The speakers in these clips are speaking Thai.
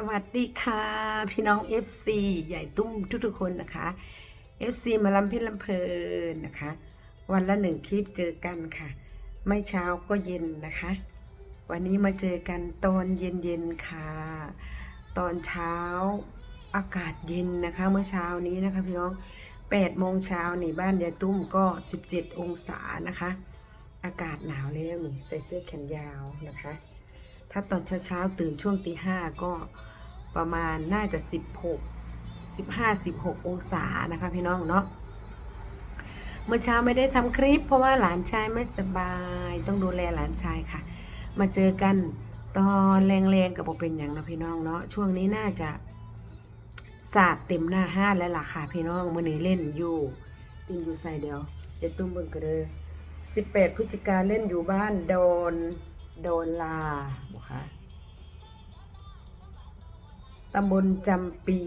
สวัสดีค่ะ พี่น้อง FC ใหญ่ตุ้มทุกๆคนนะคะ FC มาลำเพ็ญลำเพลินนะคะ วันละหนึ่งคลิปเจอกันค่ะ ไม่เช้าก็เย็นนะคะ วันนี้มาเจอกันตอนเย็นๆค่ะ ตอนเช้าอากาศเย็นนะคะ เมื่อเช้านี้นะคะพี่น้อง8โมงเช้านี่บ้านยายตุ้มก็ 17 องศานะคะ อากาศหนาวแล้วนี่ใส่เสื้อแขนยาวนะคะ ถ้าตอนเช้าๆตื่นช่วงตีห้าก็ ประมาณน่าจะ 16 15 16 องศานะคะพี่น้องเนาะเมื่อเช้าไม่ได้ทำคลิป เพราะว่าหลานชายไม่สบาย ต้องดูแลหลานชายค่ะ มาเจอกันตอนแรงๆกับโบเป็นอย่างนะพี่น้องเนาะช่วงนี้น่าจะสาดเต็มหน้าห้านแล้วล่ะค่ะพี่น้องมื่อนี้เล่นอยู่เล่นอยู่ใส่เดียวเดี๋ยวตุ้มเบิ่งกันเลย18พฤศจิกาเล่นอยู่บ้านโดนโดนลาบอกค่ะ ตำบลจำปี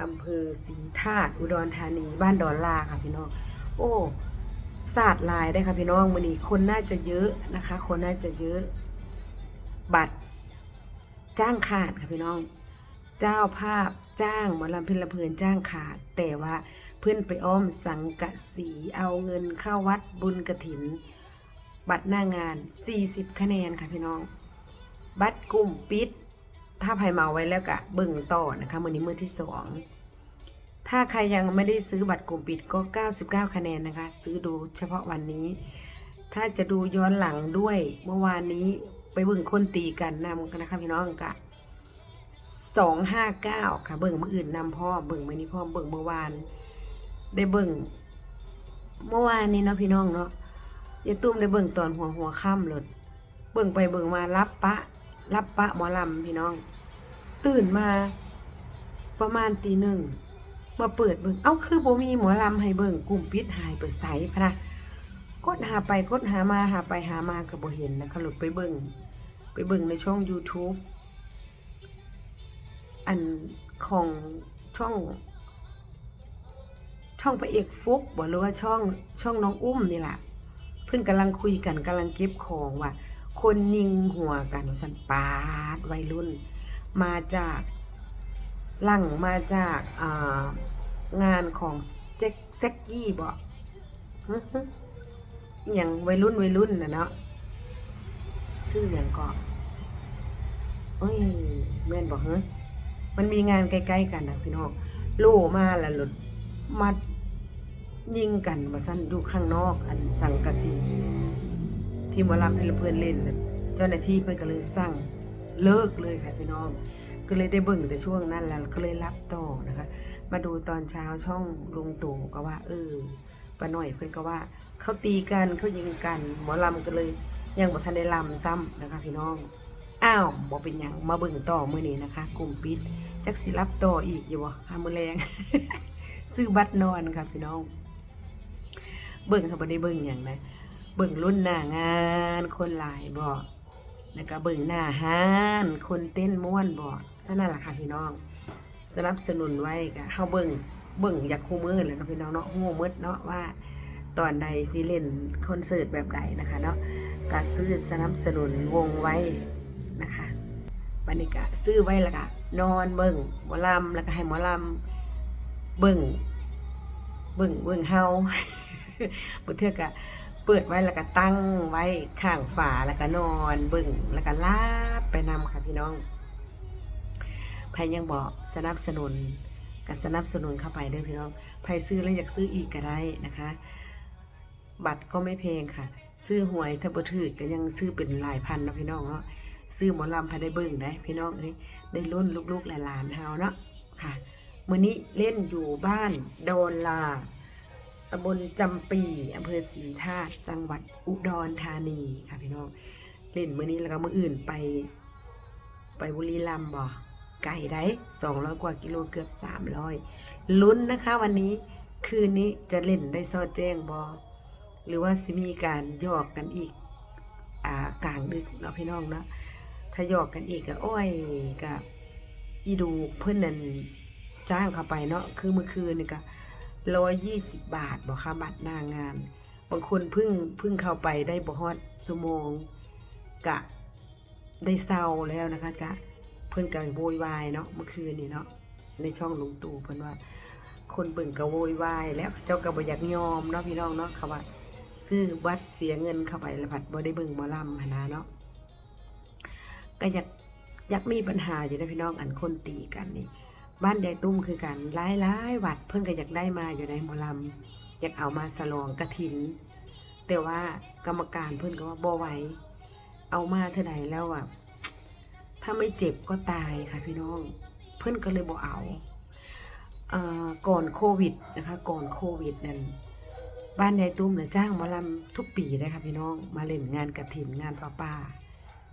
อำเภอศรีธาตุอุดรธานี บ้านดอนลาค่ะพี่น้อง โอ้ศาสตร์ลายได้ค่ะพี่น้องวันนี้คนน่าจะเยอะนะคะ คนน่าจะเยอะ บัตร จ้างขาดค่ะพี่น้อง เจ้าภาพจ้างหมอลำเพ็ญละเพลินจ้างขาด แต่ว่าเพื่อนไปอ้อมสังกะสีเอาเงินเข้าวัดบุญกระถิน บัตรหน้างาน 40 คะแนนค่ะพี่น้อง บัตรกลุ่มปิด ถ้าใครมาไว้แล้วก็เบิ่งต่อนะคะมือนี้มือที่สองถ้าใครยังไม่ได้ซื้อบัตรกลุ่มปิดก็ 99 คะแนนนะคะ ซื้อดูเฉพาะวันนี้ ถ้าจะดูย้อนหลังด้วยเมื่อวานนี้ไปเบิ่งคนตีกันนำกันนะคะพี่น้องกะสองห้าเก้าค่ะ เบิ่งมืออื่นนำพ่อเบิ่งมือนี้พ่อเบิ่งเมื่อวาน ได้เบิ่งเมื่อวานนี้เนาะพี่น้องเนาะยายตุ้มได้เบิ่งตอนหัวหัวค่ำเลยเบิ่งไปเบิ่งมารับปะ รับปะหมอลำพี่น้อง ตื่นมาประมาณตีหนึ่งมาเปิดเบิ่งเอ้าคือบ่มีหมอลำให้เบิ่งกลุ่มปิดหายเปิดใสพะนะกดหาไปกดหามาหาไปหามาก็บ่เห็นนะคะหลุดไปเบิ่งไปเบิ่งในช่อง YouTube อันของช่อง ช่องพระเอกฟุกบอกหรือว่าช่องช่องน้องอุ้มนี่แหละเพื่อนกำลังคุยกันกำลังเก็บของว่า คนยิงหัวกันสันปาดวัยรุ่น มาจากหลังมาจากางานของเจ๊กเซ็กกี้บอกอย่างวัยรุ่นวัยรุ่นนะเนาะชื่ออย่างก็เอ้ยแม่นบอกเฮ้ยมันมีงานใกล้ๆกันนะพี่น้องโลมาแล้วหลุดมายิงกันมาสั้นอยู่ข้างนอกอันสังกะสี ที่หมอลำเพลินเพลินเล่นเจ้าหน้าที่เพิ่อนก็เลยสั่งเลิกเลยค่ะพี่น้อง ก็เลยได้เบิ่งแต่ช่วงนั้นแล้วก็เลยรับต่อนะคะ มาดูตอนเช้าช่องลุงตู่ก็ว่า เออป้าหน่อยเพิ่อนก็ว่าเขาตีกันเขายิงกัน หมอลำก็เลยยังบ่ทันได้ลำซ้ำนะคะ พี่น้องอ้าวบ่เป็นหยังมาเบิ่งต่อมื้อนี้นะคะ กลุ่มปิดจักสิรับต่ออีกอยู่บ่ค่ะมื้อแรงซื้อบัตรนอนค่ะพี่น้อง เบิ่งค่ะบ่ได้เบิ่งหยังนะ เบิ่งรุ่นหน้างานคนหลายบ่แล้วก็เบิ่งหน้าห้านคนเต้นม่วนบ่เท่านั้นแหละค่ะพี่น้อง สนับสนุนไว้ก็เฮาเบิ่งเบิ่งอยากคู่มือแล้วเนะพี่น้องเนาะฮู้หมดเนาะว่าตอนใดสิเล่นคอนเสิร์ตแบบใดนะคะเนาะก็ซื้อสนับสนุนวงไว้นะคะบัดนี้ก็ซื้อไว้แล้วก็นอนเบิ่งหมอลำแล้วก็ให้หมอลำเบิ่งเบิ่งเบิ่งเฮาบ่เทือก็ เปิดไว้แล้วก็ตั้งไว้ข้างฝาแล้วก็นอนเบิ่งแล้วก็ลาดไปนำค่ะพี่น้องใครยังบอกสนับสนุนก็สนับสนุนเข้าไปด้อพี่น้องใครซื้อแล้วอยากซื้ออีกก็ได้นะคะ บัตรก็ไม่แพงค่ะ ซื้อหวยถ้าบ่ถือก็ยังซื้อเป็นหลายพันนะพี่น้องเนาะซื้อหมอลำพาได้เบิ่งได้พี่น้องเอ้ยได้รุ่นลูกๆหลานๆเฮาเนาะค่ะมื้อนี้เล่นอยู่บ้านโดนลา ตำบลจำปีอำเภอศรีธาตุจังหวัดอุดรธานีค่ะพี่น้องเล่นมื้อนี้แล้วก็มื้ออื่นไป ไปบุรีรัมย์บ่ไก่ได้200กว่ากิโลเกือบ300ลุ้นนะคะวันนี้คืนนี้จะเล่นได้ซอดแจ้งบ่หรือว่าสิมีการหยอกกันอีกอ่ากลางดึกเนาะพี่น้องเนาะถ้าหยอกกันอีกก็อ้อยก็อีดูเพื่อนนั่นจ้างเข้าไปเนาะคือเมื่อคืนนี่ก็ ร้อยยี่สิบบาทบอกค่ะบัตรหน้างาน บางคนพิ่งพิ่งเข้าไปได้บ่ฮอดชั่วโมงกะได้เศร้าแล้วนะคะกะเพิ่นก็โวยวายเนาะเมื่อคืนนี่เนาะในช่องลุงตู่เพิ่นว่า คนเบิ่งก็โวยวายแล้วเจ้าก็บ่อยากยอมเนาะพี่น้องเนาะเขาว่าซื้อบัตรเสียเงินเข้าไปแล้วผัดบ่ได้เบิ่งหมอลำหนนะเนาะก็อยากอยากมีปัญหาอยู่นะพี่น้องอันคนตีกันนี่ บ้านยายตุ้มคือกันหลายหลายวัดเพิ่นก็อยากได้มาอยู่ในหมอลำอยากเอามาสลองกระถิน แต่ว่ากรรมการเพิ่นก็ว่าบ่ไหวเอามาเท่าใดแล้วอะถ้าไม่เจ็บก็ตายค่ะพี่น้อง เพิ่นก็เลยบ่เอาเอ่อก่อนโควิดนะคะก่อนโควิดนั่นบ้านยายตุ้มเนี่ยจ้างหมอลำทุกปีเลยค่ะพี่น้องมาเล่นงานกระถินงานป้าป่า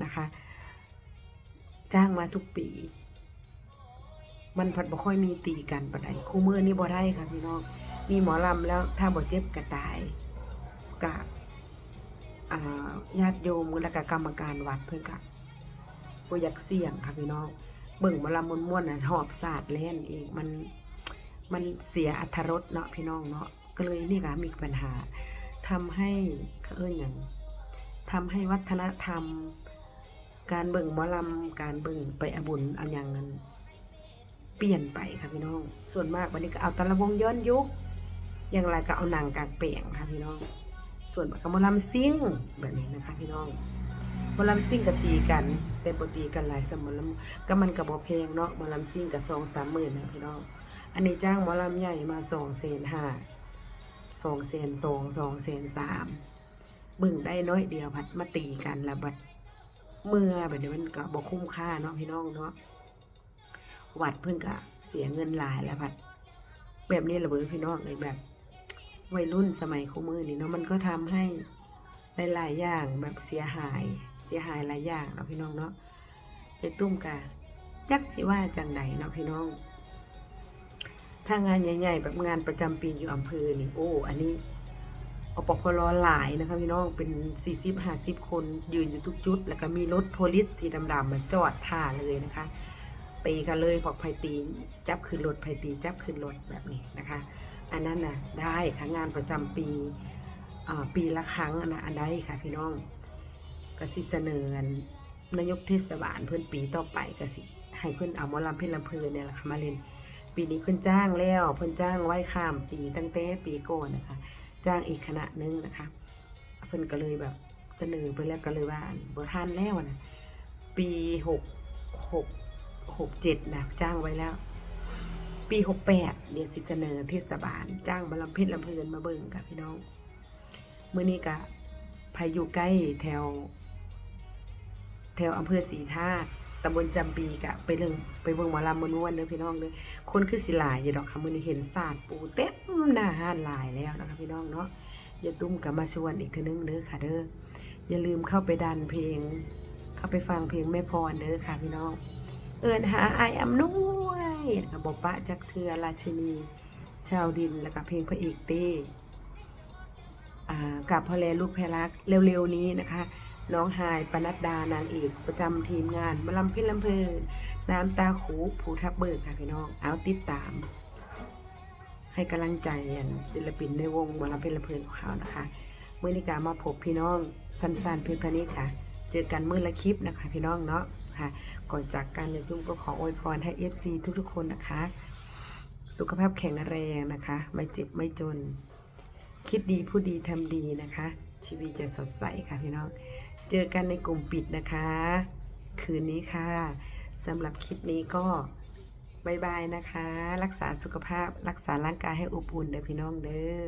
นะคะ จ้างมาทุกปี มันผัดบ่ค่อยมีตีกันปานใดคู่มือนี่บ่ได้ค่ะพี่น้องมีหมอลำแล้วถ้าบ่เจ็บก็ตายกะญาติโยมแล้วก็กรรมการวัดเพิ่นก็บ่อยากเสี่ยงค่ะพี่น้องเบิ่งหมอลำม่วนๆน่ะหอบศาสาดแล่นเองมันมันเสียอรรถรสเนาะพี่น้องเนาะก็เลยนี่ก็มีปัญหาทำให้เขาเอิ้นหยังทำให้วัฒนธรรม การเบิ่งหมอลำการเบิ่งไปอบุญเอาหยังนั้น ปลี่ยนไปค่ะพี่น้อง ส่วนมากวันนี้ก็เอาตะละวงย้อนยุค อย่างไรก็เอาหนังกางเปลี่ยงค่ะพี่น้อง ส่วนกก็หมอลำซิ่งแบบนี้นะคะพี่น้องมอลำซิ่งก็ตีกันแต่ปตีกันหลายสมอลำก็มันก็บ่แพลงเนาะมอลำซิ่งก็สองสามหมื่นนะพี่น้อง อันนี้จ้างมอลำใหญ่มาสองเซนห้าสองเซนสองสองเซนสามบิ่งได้น้อยเดียวพัดมาตีกันล้วบัดเมื่อแบบนี้มันก็บ่คุ้มค่าเนาะพี่น้องเนาะ วัดเพิ่นก็เสียเงินหลายแล้วพัด แบบนี้ระเบิดพี่น้องเลยแบบ วัยรุ่นสมัยคู่มือนี่เนาะมันก็ทำให้หลายๆอย่างแบบเสียหายเสียหายหลายอย่างเนาะพี่น้องเนาะยายตุ้มกะจักสิว่าจังใดเนาะพี่น้อง ถ้างานใหญ่ๆแบบงานประจำปีอยู่อำเภอนี่โอ้ อันนี้อปพลหลายนะคะพี่น้องเป็น 40 50 คนยืนอยู่ทุกจุด แล้วก็มีรถโพลิสสีดำๆมาจอดท่าเลยนะคะ ตีกันเลยพอกไพตีจับขึ้นรถไพตีจับขึ้นรถแบบนี้นะคะ อันนั้นน่ะได้ค่ะงานประจำปีปีละครั้งอันนะอันได้ค่ะพี่น้องกสิเสนอนนายกเทศบาลเพื่อนปีต่อไปกสิให้เพื่อนเอาหมอลำเพชรลำเพลินเนี่ยแหละค่ะมาเล่นปีนี้เพื่อนจ้างแล้วเพื่อนจ้างไว้ข้ามปีตั้งแต่ปีก่อนนะคะ จ้างอีกคณะนึงนะคะ เพื่อนก็เลยแบบเสนอไปแล้วก็เลยว่าบ่ทันแล้วนะปีหกหก หกเจ็ดนะจ้างไว้แล้ว ปีหกแปดเดี๋ยวสิเสนอเทศบาล จ้างมาลำเพชรลำเพลินมาเบิ่งกับพี่น้องเมื่อนี้กะพายุใกล้แถว แถวอำเภอศรีธาตุตำบลจำปีกะไปเรื่องไปเบิ่งหมอลำมวนๆเด้อพี่น้องเด้อคนคือสิหลายอยู่ดอกค่ะมื้อนี้เห็นศาสตร์ปูเต็มหน้าห้านหลายแล้วนะคะพี่น้องเนาะอย่าตุ้มกับมาชวนอีกเทนึงเด้อค่ะเด้ออย่าลืมเข้าไปดันเพลง เข้าไปฟังเพลงแม่พรเด้อค่ะพี่น้อง เอินหาไอายอำนวยนะคะบอกปะจักเทือราชินี ชาวดินแล้วก็เพลงพระเอกเต้กับพ่อแลลูกแพรักเร็วๆนี้นะคะน้องหายปนัดดานางเอกประจำทีมงานมาลำพิลำเพลินน้ำตาขูผูทับเบิกค่ะพี่น้องเอาติดตาม ให้กำลังใจศิลปินในวงมาลำพิลำเพลินของเขานะคะเมื่อนิกามาพบพี่น้องสั้นๆเพียงเท่านี้ค่ะ เจอกันมื้อละคลิปนะคะพี่น้องเนาะค่ะ ก่อนจากกันเลยตุ้มก็ขออวยพรให้ FC ทุกๆคนนะคะ สุขภาพแข็งแรงนะคะ ไม่เจ็บไม่จน คิดดีพูดดีทำดีนะคะ ชีวิตจะสดใสค่ะพี่น้อง เจอกันในกลุ่มปิดนะคะ คืนนี้ค่ะสำหรับคลิปนี้ก็บายบายนะคะ รักษาสุขภาพรักษาร่างกายให้อบอุ่นเด้อพี่น้องเด้อ